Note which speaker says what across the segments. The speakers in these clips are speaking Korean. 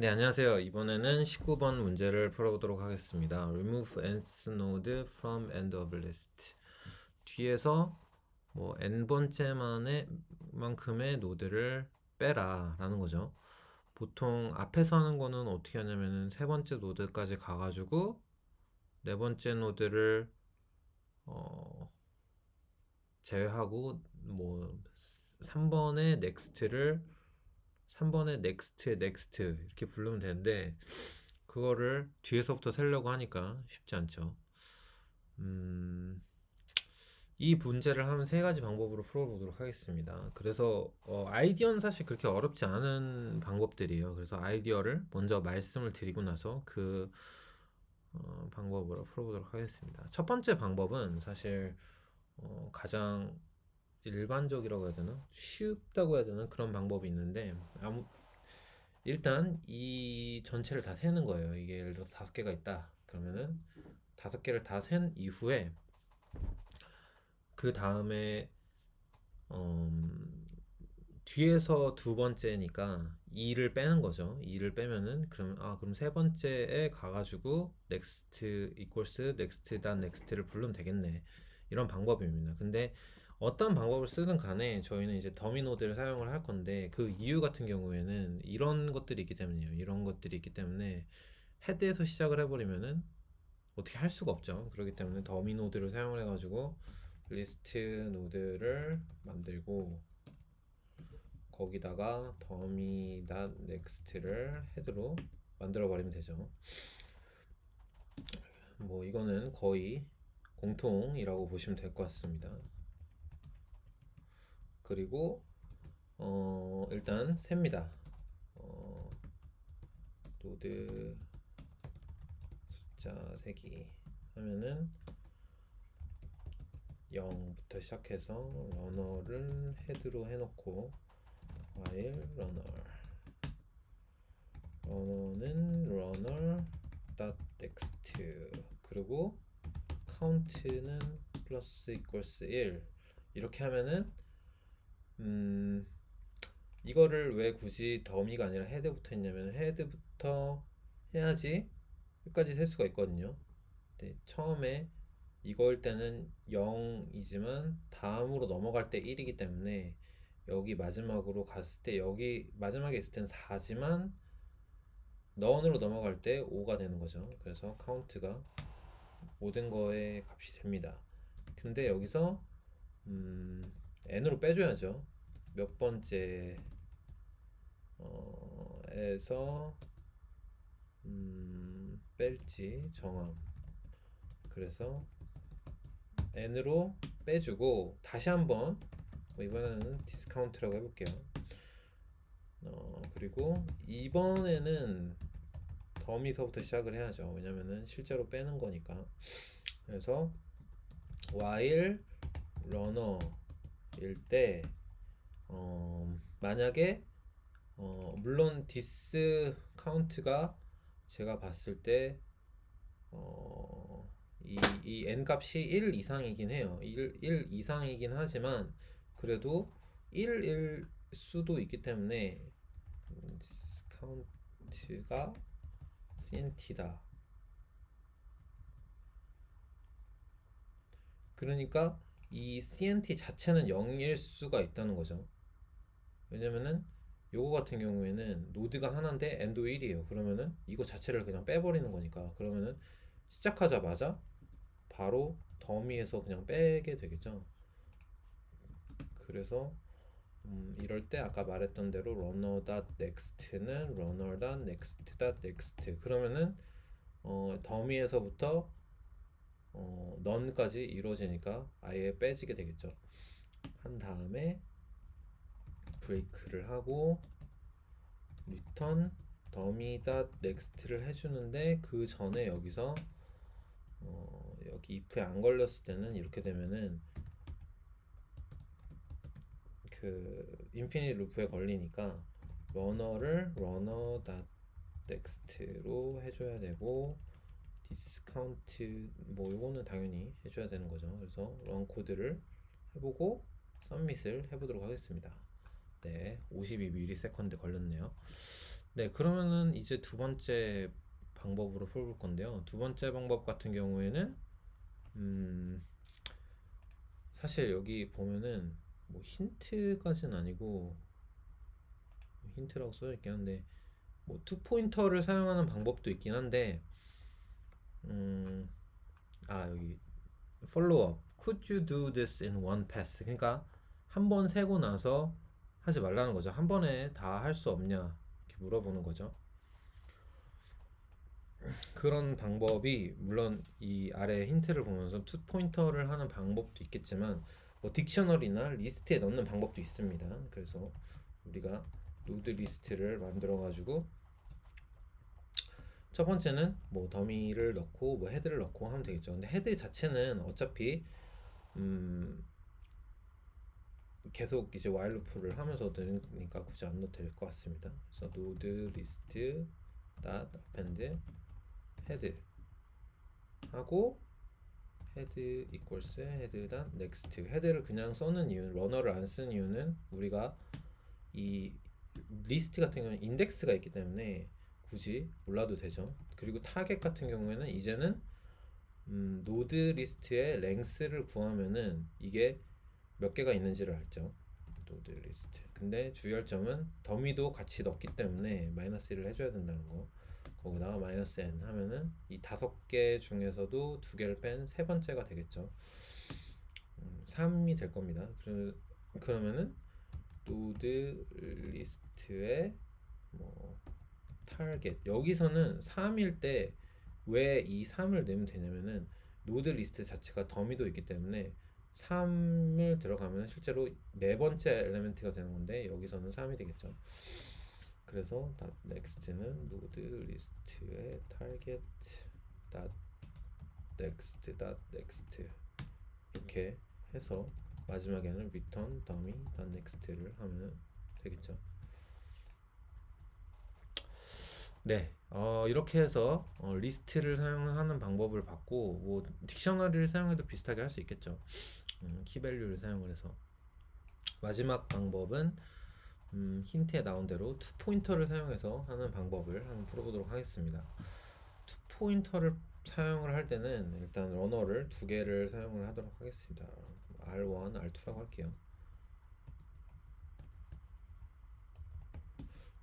Speaker 1: 네, 안녕하세요. 이번에는 19번 문제를 풀어보도록 하겠습니다. Remove nth node from end of list. 뒤에서 뭐 n번째만의 만큼의 노드를 빼라 라는 거죠. 보통 앞에서 하는 거는 어떻게 하냐면은 세 번째 노드까지 가가지고 네 번째 노드를 어 제외하고 뭐 3번의 next를 3번에 next, next 이렇게 부르면 되는데 그거를 뒤에서부터 세려고 하니까 쉽지 않죠. 음, 이 문제를 하면 세 가지 방법으로 풀어보도록 하겠습니다. 그래서 어, 아이디어는 사실 그렇게 어렵지 않은 방법들이에요. 그래서 아이디어를 먼저 말씀을 드리고 나서 그 어, 방법으로 풀어보도록 하겠습니다. 첫 번째 방법은 사실 어, 가장 일반적이라고 해야 되나? 쉽다고 해야 되나? 그런 방법이 있는데 아무 일단 이 전체를 다 세는 거예요. 이게 예를 들어서 다섯 개가 있다. 그러면은 다섯 개를 다 센 이후에 그 다음에 음, 뒤에서 두 번째니까 2를 빼는 거죠. 2를 빼면은 그럼 아 그럼 세 번째에 가가지고 next equals next 단 next를 부르면 되겠네. 이런 방법입니다. 근데 어떤 방법을 쓰든 간에 저희는 이제 더미 노드를 사용을 할 건데 그 이유 같은 경우에는 이런 것들이 있기 때문이에요. 이런 것들이 있기 때문에 헤드에서 시작을 해버리면은 어떻게 할 수가 없죠. 그렇기 때문에 더미 노드를 사용을 해가지고 리스트 노드를 만들고 거기다가 더미 닷 넥스트를 헤드로 만들어 버리면 되죠. 뭐 이거는 거의 공통이라고 보시면 될 것 같습니다. 그리고 어, 일단 셉니다. 어, 노드 숫자 세기 하면은 0부터 시작해서 러너를 헤드로 해놓고 while runner. 러너는 runner next 그리고 count는 플러스 equals 1 이렇게 하면은 음, 이거를 왜 굳이 더미가 아니라 헤드부터 했냐면 헤드부터 해야지 끝까지 셀 수가 있거든요. 네, 처음에 이거일 때는 0이지만 다음으로 넘어갈 때 1이기 때문에 여기 마지막으로 갔을 때 여기 마지막에 있을 때는 4지만 넌으로 넘어갈 때 5가 되는 거죠. 그래서 카운트가 모든 거의 값이 됩니다. 근데 여기서 음, n으로 빼줘야죠. 몇 번째 어, 에서 음, 뺄지 정함. 그래서 n으로 빼주고 다시 한번 뭐 이번에는 디스카운트라고 해볼게요. 어, 그리고 이번에는 더미서부터 시작을 해야죠. 왜냐면은 실제로 빼는 거니까. 그래서 while runner 일때 어, 만약에 어, 물론 디스 카운트가 제가 봤을 때 어, 이, 이 n 값이 1 이상이긴 해요. 1, 1 이상이긴 하지만 그래도 1일 수도 있기 때문에 디스카운트가 CNT다. 그러니까 이 CNT 자체는 0일 수가 있다는 거죠. 왜냐면은 요거 같은 경우에는 노드가 하나인데 엔도 1이에요. 그러면은 이거 자체를 그냥 빼버리는 거니까 그러면은 시작하자마자 바로 더미에서 그냥 빼게 되겠죠. 그래서 음, 이럴 때 아까 말했던 대로 runner.next는 runner.next.next 그러면은 어, 더미에서부터 어, 넌까지 이루어지니까 아예 빼지게 되겠죠. 한 다음에 브레이크를 하고 리턴 더미 닷 넥스트를 해주는데 그 전에 여기서 어, 여기 if에 안 걸렸을 때는 이렇게 되면은 그 인피니트 루프에 걸리니까 러너를 러너 닷 넥스트로 해줘야 되고 디스카운트 뭐 이거는 당연히 해줘야 되는 거죠. 그래서 런 코드를 해보고 썸밋을 해보도록 하겠습니다. 네, 52ms 걸렸네요. 네, 그러면은 이제 두 번째 방법으로 풀어볼 건데요. 두 번째 방법 같은 경우에는 음, 사실 여기 보면은 뭐 힌트까지는 아니고 힌트라고 써져 있긴 한데 뭐 투 포인터를 사용하는 방법도 있긴 한데 음, 아 여기 follow-up. Could you do this in one pass? 그러니까 한 번 세고 나서 하지 말라는 거죠. 한 번에 다 할 수 없냐 이렇게 물어보는 거죠. 그런 방법이 물론 이 아래 힌트를 보면서 투 포인터를 하는 방법도 있겠지만 뭐 딕셔너리나 리스트에 넣는 방법도 있습니다. 그래서 우리가 노드 리스트를 만들어 가지고 첫 번째는 뭐 더미를 넣고 뭐 헤드를 넣고 하면 되겠죠. 근데 헤드 자체는 어차피 음 계속 이제 while 루프를 하면서 되니까 굳이 안 넣어도 될 것 같습니다. 그래서 node list dot append head 하고 equals head dot next 헤드를 그냥 써는 이유 러너를 안 쓰는 이유는 우리가 이 리스트 같은 경우는 인덱스가 있기 때문에 굳이 몰라도 되죠. 그리고 타겟 같은 경우에는 이제는 음, 노드 리스트의 랭스를 구하면은 이게 몇 개가 있는지를 알죠. 노드 리스트. 근데 주의할 점은 더미도 같이 넣기 때문에 마이너스 1을 해줘야 된다는 거. 거기다가 마이너스 n 하면은 이 다섯 개 중에서도 두 개를 뺀 세 번째가 되겠죠. 음, 3이 될 겁니다. 그러, 그러면은 노드 리스트의 뭐 타겟 여기서는 3일 때 왜 이 3을 넣으면 되냐면은 노드 리스트 자체가 더미도 있기 때문에 3을 들어가면 실제로 네 번째 엘리멘트가 되는 건데 여기서는 3이 되겠죠. 그래서 next는 노드 리스트의 target next next 이렇게 해서 마지막에는 return dummy next를 하면 되겠죠. 네, 어, 이렇게 해서 어, 리스트를 사용하는 방법을 봤고 뭐 딕셔너리를 사용해도 비슷하게 할 수 있겠죠. 음, 키밸류를 사용을 해서 마지막 방법은 음, 힌트에 나온 대로 투 포인터를 사용해서 하는 방법을 한번 풀어보도록 하겠습니다. 투 포인터를 사용을 할 때는 일단 러너를 두 개를 사용을 하도록 하겠습니다. R1, R2라고 할게요.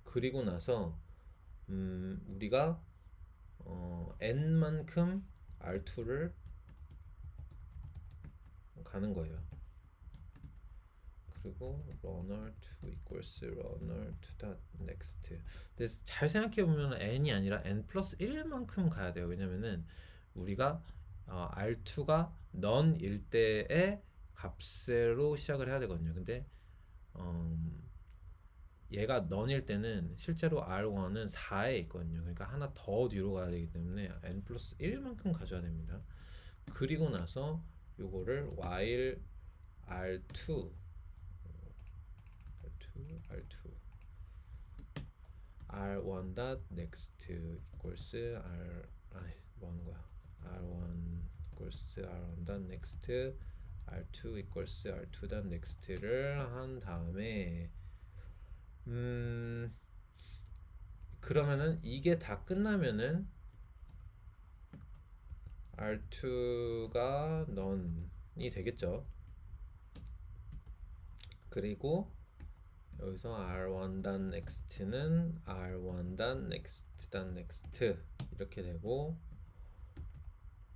Speaker 1: 그리고 나서 음, 우리가 어, n만큼 R2를 가는 거예요. 그리고 runner to equals runner to the next. 근데 잘 생각해 보면 n이 아니라 n 플러스 1만큼 가야 돼요. 왜냐면은 우리가 어, R2가 none일 때의 값으로 시작을 해야 되거든요. 근데 음, 얘가 none일 때는 실제로 R1은 4에 있거든요. 그러니까 하나 더 뒤로 가야 되기 때문에 n 플러스 1만큼 가져야 됩니다. 그리고 나서 요거를 while R2 R2 R2 R1 dot next equals R 아니 뭐 하는 거야 R1 equals R1 dot next R2 equals R2 dot next를 한 다음에 음 그러면은 이게 다 끝나면은 R2가 none이 되겠죠. 그리고 여기서 R1 단 next는 R1 단 next 이렇게 되고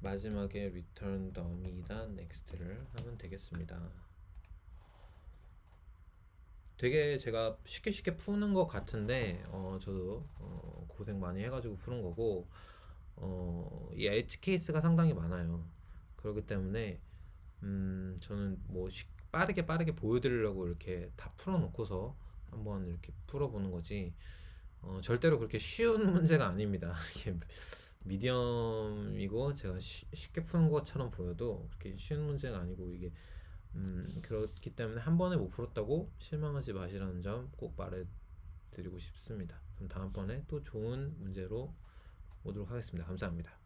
Speaker 1: 마지막에 return dummy 단 next를 하면 되겠습니다. 되게 제가 쉽게 쉽게 푸는 것 같은데 어, 저도 어, 고생 많이 해가지고 푸는 거고 어, 이 엣지 케이스가 상당히 많아요. 그렇기 때문에 음, 저는 뭐 쉽- 빠르게 빠르게 보여드리려고 이렇게 다 풀어놓고서 한번 이렇게 풀어보는 거지. 어, 절대로 그렇게 쉬운 문제가 아닙니다. 이게 미디엄이고 제가 쉬- 쉽게 푸는 것처럼 보여도 그렇게 쉬운 문제가 아니고 이게 음, 그렇기 때문에 한 번에 못 풀었다고 실망하지 마시라는 점 꼭 말해드리고 싶습니다. 그럼 다음번에 또 좋은 문제로 오도록 하겠습니다. 감사합니다.